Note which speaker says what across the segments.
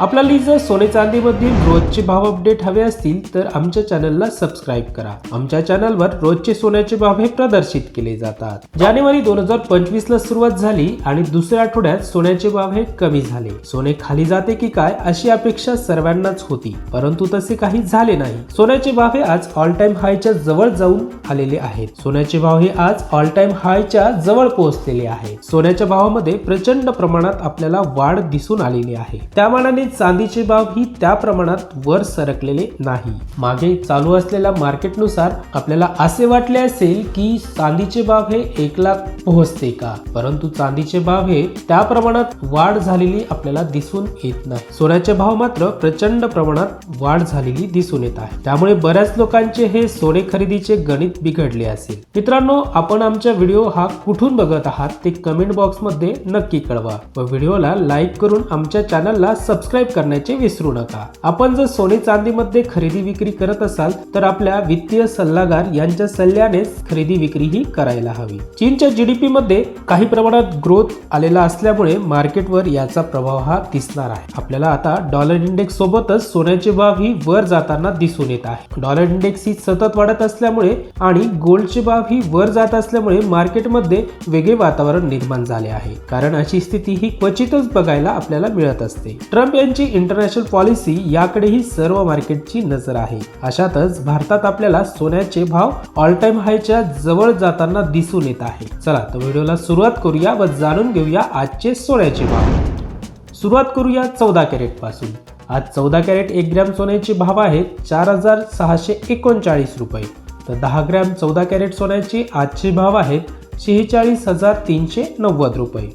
Speaker 1: आपल्याला जर सोने चांदीमधील रोजचे भाव अपडेट हवे असतील तर आमच्या चॅनलला सबस्क्राईब करा. आमच्या चॅनलवर रोजचे सोन्याचे भाव हे प्रदर्शित केले जातात. जानेवारी दोन हजार पंचवीस ला सुरुवात झाली आणि दुसऱ्या आठवड्यात सोन्याचे भाव हे कमी झाले. सोने खाली जाते की काय अशी अपेक्षा सर्वांनाच होती परंतु तसे काही झाले नाही. सोन्याचे भाव हे आज ऑल टाइम हायच्या जवळ जाऊन आलेले आहेत. सोन्याचे भाव हे आज ऑल टाइम हायच्या जवळ पोहोचलेले आहे. सोन्याच्या भावामध्ये प्रचंड प्रमाणात आपल्याला वाढ दिसून आलेली आहे. त्या मानाने चांदीचे भाव ही त्या प्रमाणात वर सरकलेले नाही. मागे चालू असलेल्या मार्केटनुसार आपल्याला असे वाटले असेल की चांदीचे भाव हे एक लाख पोहोचते का? परंतु चांदीचे भाव हे त्या प्रमाणात वाढ झालेली आपल्याला दिसून येत नाही. सोन्याचे भाव मात्र प्रचंड प्रमाणात वाढ झालेली दिसून येत आहे. त्यामुळे बऱ्याच लोकांचे हे सोने खरेदीचे गणित बिघडले असेल. मित्रांनो आपण आमचा व्हिडिओ हा कुठून बघत आहात ते कमेंट बॉक्समध्ये नक्की कळवा व व्हिडिओला लाईक करून आमच्या चॅनलला सबस्क्राईब करण्याचे विसरू नका. आपण जर सोने चांदीमध्ये खरेदी विक्री करत असाल तर आपल्या वित्तीय सल्लागार यांच्या सल्ल्यानेच खरेदी विक्री ही करायला हवी. चीनच्या जीडीपी मध्ये काही प्रमाणात ग्रोथ आलेला असल्यामुळे मार्केटवर याचा प्रभाव हा दिसणार आहे. आपल्याला आता डॉलर इंडेक्स सोबतच सोन्याचे भाव ही वर जाताना दिसून येत आहे. डॉलर इंडेक्स ही सतत वाढत असल्यामुळे आणि गोल्डचे भाव ही वर जात असल्यामुळे मार्केटमध्ये वेगळे वातावरण निर्माण झाले आहे. कारण अशी स्थिती ही क्वचितच बघायला आपल्याला मिळत असते. ट्रम्प यांची इंटरनॅशनल पॉलिसी याकडेही सर्व मार्केटची नजर आहे. अशातच भारतात आपल्याला सोन्याचे भाव ऑल टाइम हायच्या जवळ जाताना दिसून येत आहे. चला तर व्हिडिओला सुरुवात करूया व जाणून घेऊया आजचे सोन्याचे भाव. सुरुवात करूया चौदा कॅरेटपासून. आज चौदा कॅरेट एक ग्रॅम सोन्याचे भाव आहेत चार हजार सहाशे एकोणचाळीस रुपये. तर दहा ग्रॅम चौदा कॅरेट सोन्याचे आजचे भाव आहेत शेहेचाळीस हजार तीनशे नव्वद रुपये.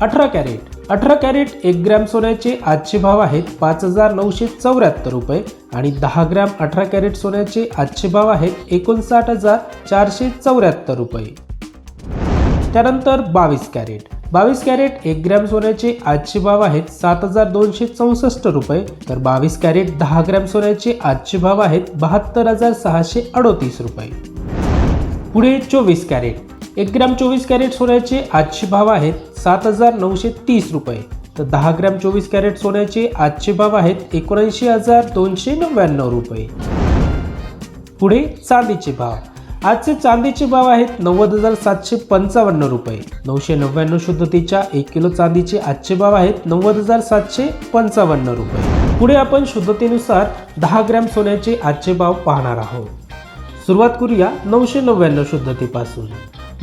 Speaker 1: अठरा कॅरेट अठरा कॅरेट एक ग्रॅम सोन्याचे आजचे भाव आहेत पाच हजार नऊशे चौऱ्याहत्तर रुपये आणि दहा ग्रॅम अठरा कॅरेट सोन्याचे आजचे भाव आहेत एकोणसाठ हजार चारशे चौऱ्याहत्तर रुपये. त्यानंतर बावीस कॅरेट. बावीस कॅरेट एक ग्रॅम सोन्याचे आजचे भाव आहेत सात हजार दोनशे चौसष्ट रुपये. तर बावीस कॅरेट दहा ग्रॅम सोन्याचे आजचे भाव आहेत बहात्तर हजार सहाशे अडोतीस रुपये. पुढे चोवीस कॅरेट. एक ग्रॅम चोवीस कॅरेट सोन्याचे आजचे भाव आहेत सात हजार नऊशे तीस रुपये. तर दहा ग्रॅम चोवीस कॅरेट सोन्याचे आजचे भाव आहेत एकोणऐंशी हजार दोनशे नव्याण्णव रुपये. पुढे चांदीचे भाव. आजचे चांदीचे भाव आहेत नव्वद हजार सातशे पंचावन्न रुपये. नऊशे नव्याण्णव शुद्धतेच्या एक किलो चांदीचे आजचे भाव आहेत नव्वद हजार सातशे पंचावन्न रुपये. पुढे आपण शुद्धतेनुसार दहा ग्रॅम सोन्याचे आजचे भाव पाहणार आहोत. सुरुवात करूया नऊशे नव्याण्णव शुद्धतेपासून.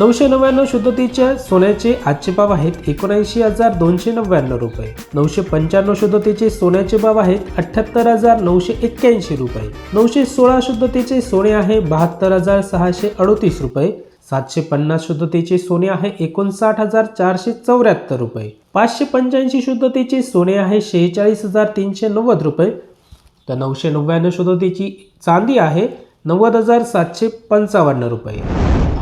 Speaker 1: नऊशे नव्याण्णव शुद्धतेच्या सोन्याचे आजचे भाव आहेत एकोणऐंशी हजार दोनशे नव्याण्णव रुपये. नऊशे पंच्याण्णव शुद्धतेचे सोन्याचे भाव आहेत अठ्ठ्याहत्तर हजार नऊशे एक्क्याऐंशी रुपये. नऊशे सोळा शुद्धतेचे सोने आहे बहात्तर हजार सहाशे अडोतीस रुपये. सातशे पन्नास शुद्धतेचे सोने आहे एकोणसाठ हजार चारशे चौऱ्याहत्तर रुपये. पाचशे पंच्याऐंशी शुद्धतेचे सोने आहे शेहेचाळीस हजार तीनशे नव्वद रुपये. तर नऊशे नव्याण्णव शुद्धतेची चांदी आहे नव्वद हजार सातशे पंचावन्न रुपये.